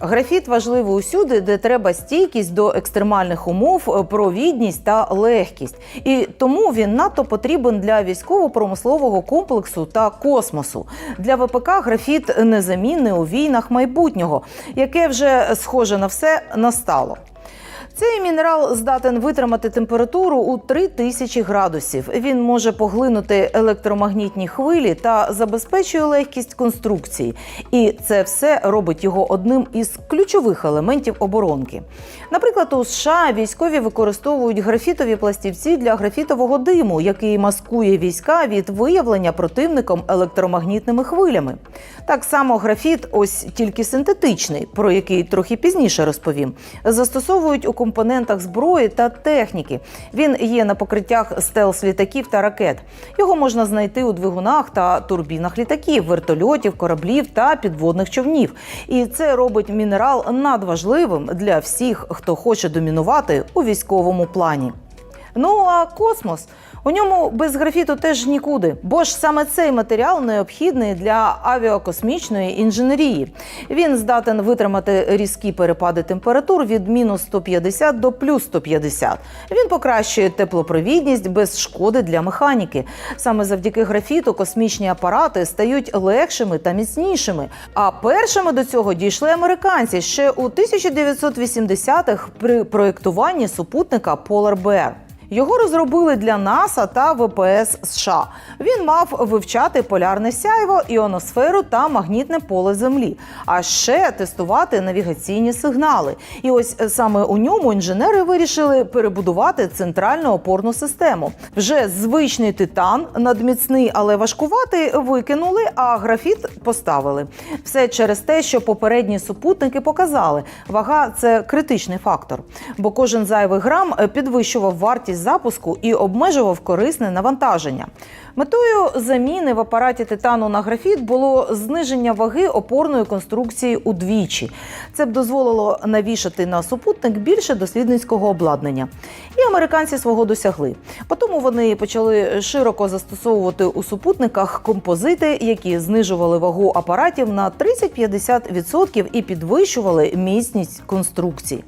Графіт важливий усюди, де треба стійкість до екстремальних умов, провідність та легкість. І тому він надто потрібен для військово-промислового комплексу та космосу. Для ВПК графіт незамінний у війнах майбутнього, яке вже схоже на все настало. Цей мінерал здатен витримати температуру у 3000 градусів. Він може поглинути електромагнітні хвилі та забезпечує легкість конструкції. І це все робить його одним із ключових елементів оборонки. Наприклад, у США військові використовують графітові пластівці для графітового диму, який маскує війська від виявлення противником електромагнітними хвилями. Так само графіт, ось тільки синтетичний, про який трохи пізніше розповім, застосовують у компонентах зброї та техніки. Він є на покриттях стелс літаків та ракет. Його можна знайти у двигунах та турбінах літаків, вертольотів, кораблів та підводних човнів. І це робить мінерал надважливим для всіх, хто хоче домінувати у військовому плані. Ну а космос у ньому без графіту теж нікуди, бо ж саме цей матеріал необхідний для авіакосмічної інженерії. Він здатен витримати різкі перепади температур від мінус 150 до плюс 150. Він покращує теплопровідність без шкоди для механіки. Саме завдяки графіту космічні апарати стають легшими та міцнішими. А першими до цього дійшли американці ще у 1980-х при проєктуванні супутника Polar Bear. Його розробили для НАСА та ВПС США. Він мав вивчати полярне сяйво, іоносферу та магнітне поле Землі, а ще тестувати навігаційні сигнали. І ось саме у ньому інженери вирішили перебудувати центральну опорну систему. Вже звичний титан, надміцний, але важкуватий, викинули, а графіт поставили. Все через те, що попередні супутники показали, вага це критичний фактор, бо кожен зайвий грам підвищував вартість запуску і обмежував корисне навантаження. Метою заміни в апараті титану на графіт було зниження ваги опорної конструкції удвічі. Це б дозволило навішати на супутник більше дослідницького обладнання. І американці свого досягли. Потім вони почали широко застосовувати у супутниках композити, які знижували вагу апаратів на 30-50% і підвищували міцність конструкцій.